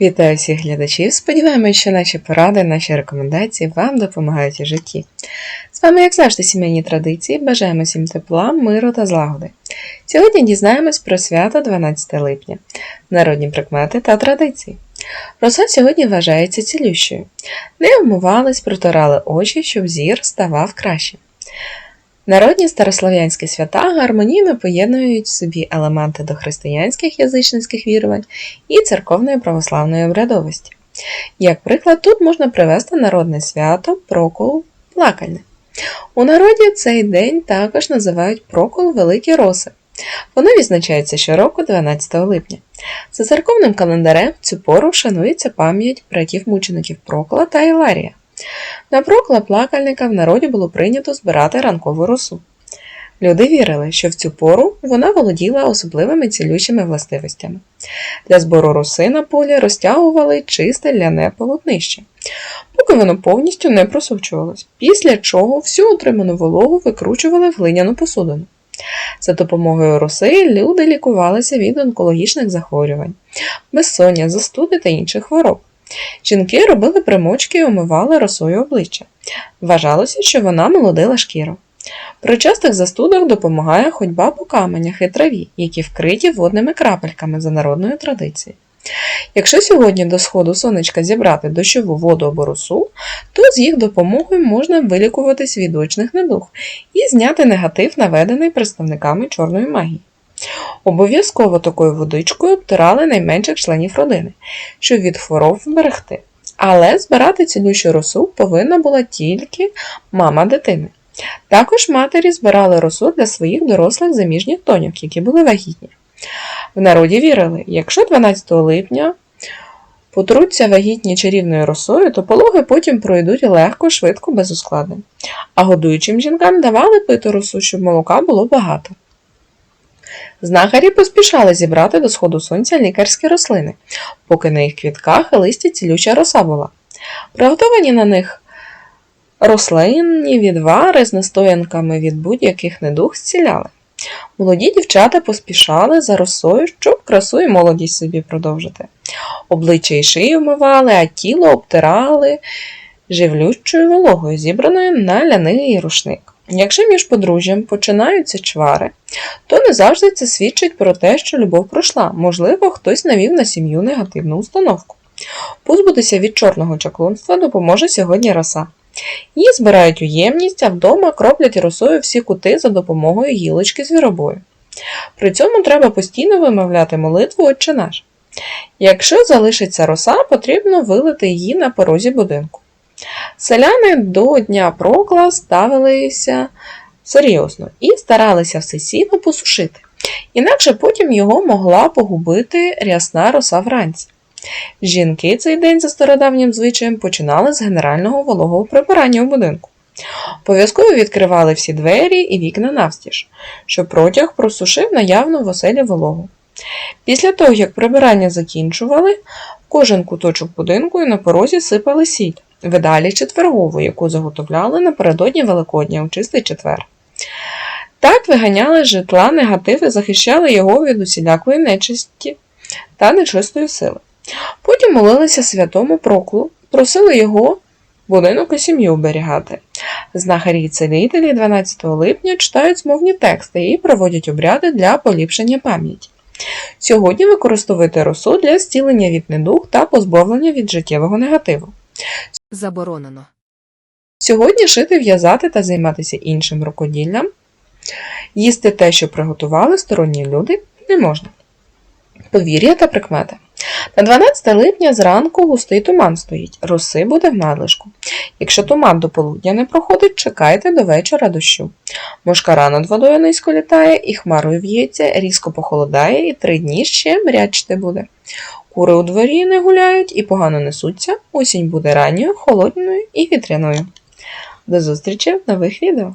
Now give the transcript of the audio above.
Вітаю всіх глядачів. Сподіваємось, що наші поради, наші рекомендації вам допомагають у житті. З вами, як завжди, сімейні традиції. Бажаємо всім тепла, миру та злагоди. Сьогодні дізнаємось про свято 12 липня, народні прикмети та традиції. Роса сьогодні вважається цілющою. Не вмивались, протирали очі, щоб зір ставав кращим. Народні старослов'янські свята гармонійно поєднують в собі елементи дохристиянських язичницьких вірувань і церковної православної обрядовості. Як приклад, тут можна привести народне свято Прокол Плакальне. У народі цей день також називають Прокол Великі Роси. Воно відзначається щороку 12 липня. За церковним календарем цю пору шанується пам'ять братів мучеників Прокла та Іларія. На прокла плакальника в народі було прийнято збирати ранкову росу. Люди вірили, що в цю пору вона володіла особливими цілющими властивостями. Для збору роси на полі розтягували чисте ляне полотнище, поки воно повністю не просочувалось, після чого всю отриману вологу викручували в глиняну посудину. За допомогою роси люди лікувалися від онкологічних захворювань, безсоння, застуди та інших хвороб. Жінки робили примочки і омивали росою обличчя. Вважалося, що вона молодила шкіру. При частих застудах допомагає ходьба по каменях і траві, які вкриті водними крапельками за народною традицією. Якщо сьогодні до сходу сонечка зібрати дощову воду або росу, то з їх допомогою можна вилікуватись від очних недуг і зняти негатив, наведений представниками чорної магії. Обов'язково такою водичкою обтирали найменших членів родини, щоб від хвороб вберегти. Але збирати цілющу росу повинна була тільки мама дитини. Також матері збирали росу для своїх дорослих заміжніх доньок, які були вагітні. В народі вірили, якщо 12 липня потруться вагітні чарівною росою, то пологи потім пройдуть легко, швидко, без ускладнень. А годуючим жінкам давали пити росу, щоб молока було багато. Знахарі поспішали зібрати до сходу сонця лікарські рослини, поки на їх квітках і листі цілюча роса була. Приготовані на них рослинні відвари з настоянками від будь-яких недуг зціляли. Молоді дівчата поспішали за росою, щоб красу і молодість собі продовжити. Обличчя і шию вмивали, а тіло обтирали живлючою вологою, зібраною на ляний рушник. Якщо між подружжям починаються чвари, то не завжди це свідчить про те, що любов пройшла, можливо, хтось навів на сім'ю негативну установку. Позбутися від чорного чаклунства допоможе сьогодні роса. Її збирають у ємність, а вдома кроплять росою всі кути за допомогою гілочки звіробою. При цьому треба постійно вимовляти молитву Отче наш. Якщо залишиться роса, потрібно вилити її на порозі будинку. Селяни до Дня Прокла ставилися серйозно і старалися все сіно посушити, інакше потім його могла погубити рясна роса вранці. Жінки цей день за стародавнім звичаєм починали з генерального вологого прибирання у будинку. Обов'язково відкривали всі двері і вікна навстіж, щоб протяг просушив наявну в оселі вологу. Після того, як прибирання закінчували, кожен куточок будинку і на порозі сипали сіль, видалі четвергову, яку заготовляли напередодні Великодня у чистий четвер. Так виганяли з житла негатив і захищали його від усілякої нечисті та нечистої сили. Потім молилися святому проклу, просили його будинок і сім'ю оберігати. Знахарі і целителі 12 липня читають змовні тексти і проводять обряди для поліпшення пам'яті. Сьогодні використовуйте росу для зцілення від недуг та позбавлення від життєвого негативу. Заборонено. Сьогодні шити, в'язати та займатися іншим рукоділлям. Їсти те, що приготували сторонні люди, не можна. Повір'я та прикмети. На 12 липня зранку густий туман стоїть, роси буде в надлишку. Якщо туман до полудня не проходить, чекайте до вечора дощу. Мошкара над водою низько літає і хмарою в'ється, різко похолодає і три дні ще мрячити буде. Кури у дворі не гуляють і погано несуться, осінь буде ранньою, холодною і вітряною. До зустрічі в нових відео!